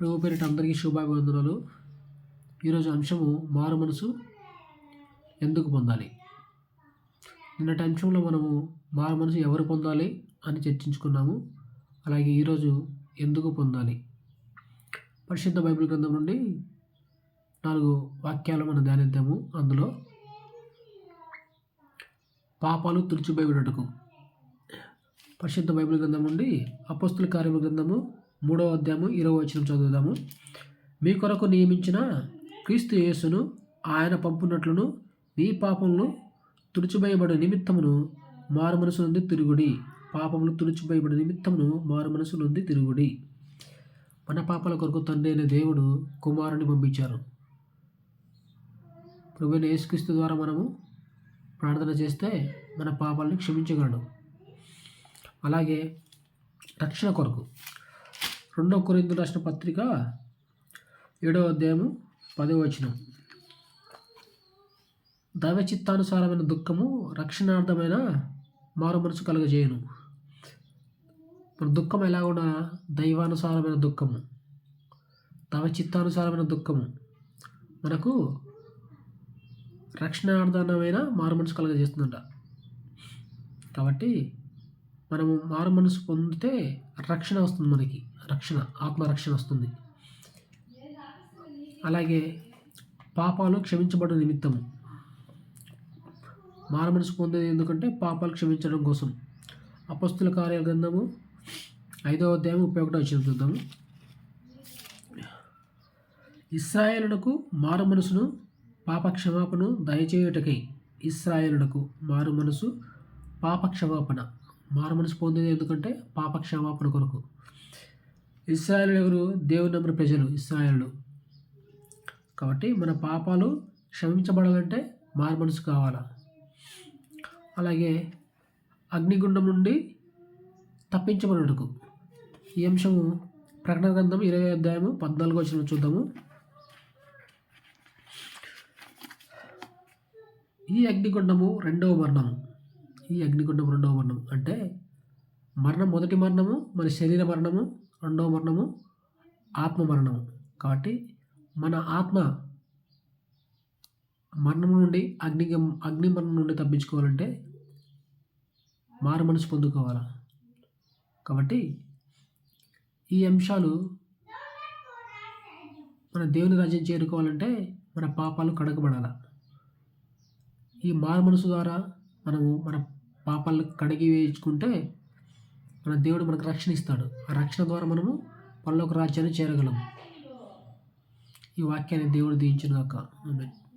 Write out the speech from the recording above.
ప్రభు పేరిట అందరికీ శుభాభివందనాలు. ఈరోజు అంశము మారు మనసు ఎందుకు పొందాలి? నిన్నటి అంశంలో మనము మారు మనసు ఎవరు పొందాలి అని చర్చించుకున్నాము. అలాగే ఈరోజు ఎందుకు పొందాలి? పరిశుద్ధ బైబిల్ గ్రంథం నుండి నాలుగు వాక్యాలు మనం ధ్యానిద్దాము. అందులో పాపాలు తుడిచిపోయినట్టుకు పరిశుద్ధ బైబిల్ గ్రంథం నుండి అపస్తుల కార్యముల గ్రంథము మూడవ అధ్యాయము ఇరవై వచ్చిన చదువుదాము. మీ కొరకు నియమించిన క్రీస్తు యేసును ఆయన పంపునట్లును మీ పాపములు తుడిచివేయబడి నిమిత్తమును మారు మనసు నుండి తిరుగుడి. పాపములు తుడిచివేయబడి నిమిత్తమును మారు మనసు నుండి తిరుగుడి. మన పాపల కొరకు తండ్రి అయిన దేవుడు కుమారుని పంపించారు. ప్రభుని యేసుక్రీస్తు ద్వారా మనము ప్రార్థన చేస్తే మన పాపాలను క్షమించగలడు. అలాగే రక్షణ కొరకు రెండో కొరిందు రాసిన పత్రిక ఏడో అధ్యాయము పదో వచనం. దైవచిత్తానుసారమైన దుఃఖము రక్షణార్థమైన మారు మనసు కలుగజేయను. మన దుఃఖం ఎలా ఉన్నా దైవానుసారమైన దుఃఖము? దైవచిత్తానుసారమైన దుఃఖము మనకు రక్షణార్థమైన మారు మనసు కలుగజేస్తుందంట. కాబట్టి మనము మారు మనసు పొందితే రక్షణ వస్తుంది మనకి. రక్షణ ఆత్మరక్షణ వస్తుంది. అలాగే పాపాలు క్షమించబడిన నిమిత్తము. మారు మనసు పొందేది ఎందుకంటే పాపాలు క్షమించడం కోసం. అపస్తుల కార్య గ్రంథము ఐదవ అధ్యాయం ముప్పై ఒకటో వచ్చిన చూద్దాము. ఇస్రాయేలునకు మారు మనసును పాప క్షమాపణ దయచేయుటకై. ఇస్రాయేలునకు మారు మనసు పాప క్షమాపణ మారుమనసు పొందేది ఎందుకంటే పాప క్షమాపణ కొరకు. ఇస్రాయలు ఎవరు దేవుని నమ్మిన ప్రజలు ఇస్రాయలు కాబట్టి మన పాపాలు క్షమించబడాలంటే మారుమనసు కావాలా? అలాగే అగ్నిగుండం నుండి తప్పించబడుటకు. ఈ అంశము ప్రకటన గ్రంథం ఇరవై అధ్యాయము పద్నాలుగు వచ్చిన చూద్దాము. ఈ అగ్నిగుండము రెండవ మరణము ఈ అగ్నిగుండం రెండవ మరణం. అంటే మరణం మొదటి మరణము మన శరీర మరణము రెండవ మరణము ఆత్మ మరణము. కాబట్టి మన ఆత్మ మరణం నుండి అగ్ని అగ్ని మరణం నుండి తప్పించుకోవాలంటే మారు మనసు పొందుకోవాలి? కాబట్టి ఈ అంశాలు మన దేవుని రాజ్యం చేరుకోవాలంటే మన పాపాలు కడగబడాలి? ఈ మారు మనసు ద్వారా మనము మన పాపాలను కడిగి వేయించుకుంటే మన దేవుడు మనకు రక్షణ ఇస్తాడు. ఆ రక్షణ ద్వారా మనము పల్లొక రాజ్యాన్ని చేరగలము. ఈ వాక్యాన్ని దేవుడు దీయించిన ఆమె